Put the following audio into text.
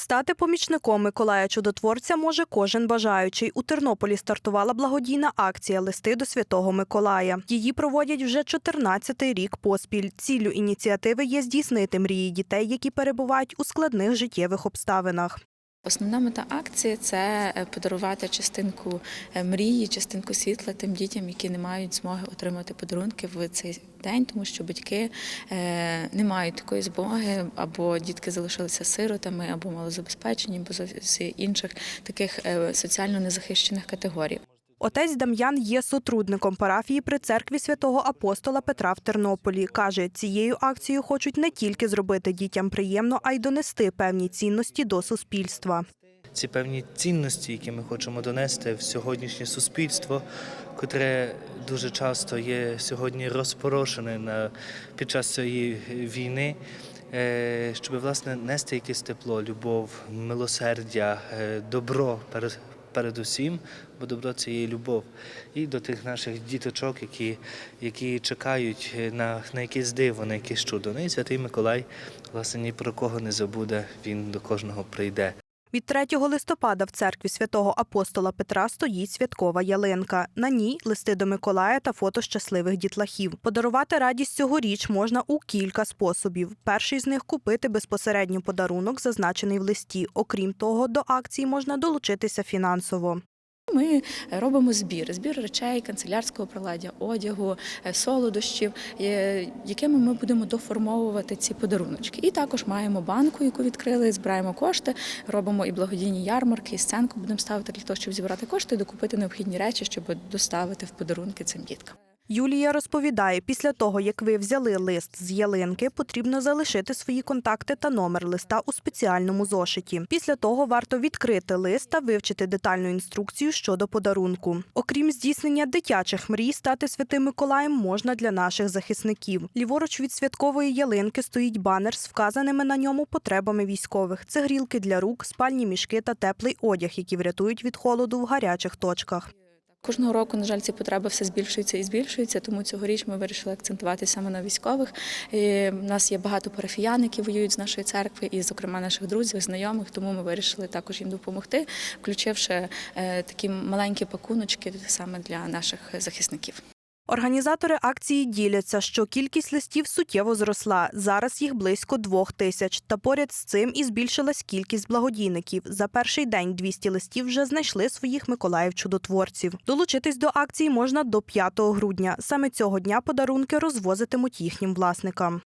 Стати помічником Миколая Чудотворця може кожен бажаючий. У Тернополі стартувала благодійна акція Листи до Святого Миколая. Її проводять вже 14-й рік поспіль. Ціллю ініціативи є здійснити мрії дітей, які перебувають у складних життєвих обставинах. Основна мета акції це е, подарувати частинку е, мрії, частинку світла тим дітям, які не мають змоги отримати подарунки в цей день, тому що батьки е, не мають такої змоги, або дітки залишилися сиротами, або малозабезпечені, або з інших таких соціально незахищених категорій. Отець Дам'ян є сотрудником парафії при церкві святого апостола Петра в Тернополі. Каже, цією акцією хочуть не тільки зробити дітям приємно, а й донести певні цінності до суспільства. ці певні цінності, які ми хочемо донести в сьогоднішнє суспільство, котре дуже часто є сьогодні розпорошене на, під час цієї війни, е, щоб власне нести якесь тепло, любов, милосердя, е, добро. Передусім, бо добро це є любов, і до тих наших діточок, які, які чекають на, на якесь диво, на якесь чудо. Ну і святий Миколай, власне, ні про кого не забуде, він до кожного прийде. Від 3 листопада в церкві святого апостола Петра стоїть святкова ялинка. На ній листи до Миколая та фото щасливих дітлахів. Подарувати радість цьогоріч можна у кілька способів. Перший з них купити безпосередньо подарунок, зазначений в листі. Окрім того, до акції можна долучитися фінансово. Ми робимо збір, збір речей, канцелярського приладдя, одягу, е, солодощів, е, якими ми будемо доформовувати ці подаруночки. І також маємо банку, яку відкрили, збираємо кошти, робимо і благодійні ярмарки, і сценку будемо ставити для того, щоб зібрати кошти і докупити необхідні речі, щоб доставити в подарунки цим діткам. Юлія розповідає, після того, як ви взяли лист з ялинки, потрібно залишити свої контакти та номер листа у спеціальному зошиті. Після того варто відкрити лист та вивчити детальну інструкцію щодо подарунку. Окрім здійснення дитячих мрій, стати святим Миколаєм можна для наших захисників. Ліворуч від святкової ялинки стоїть банер з вказаними на ньому потребами військових. Це грілки для рук, спальні мішки та теплий одяг, які врятують від холоду в гарячих точках. Кожного року, на жаль, ці потреби все збільшуються і збільшуються, тому цьогоріч ми вирішили акцентувати саме на військових. І У нас є багато парафіян, які воюють з нашої церкви, і, зокрема, наших друзів, знайомих. Тому ми вирішили також їм допомогти, включивши е, такі маленькі пакуночки саме для наших захисників. Організатори акції діляться, що кількість листів суттєво зросла. Зараз їх близько двох тисяч. Та поряд з цим і збільшилась кількість благодійників. За перший день 200 листів вже знайшли своїх Миколаїв-чудотворців. Долучитись до акції можна до 5 грудня. Саме цього дня подарунки розвозитимуть їхнім власникам.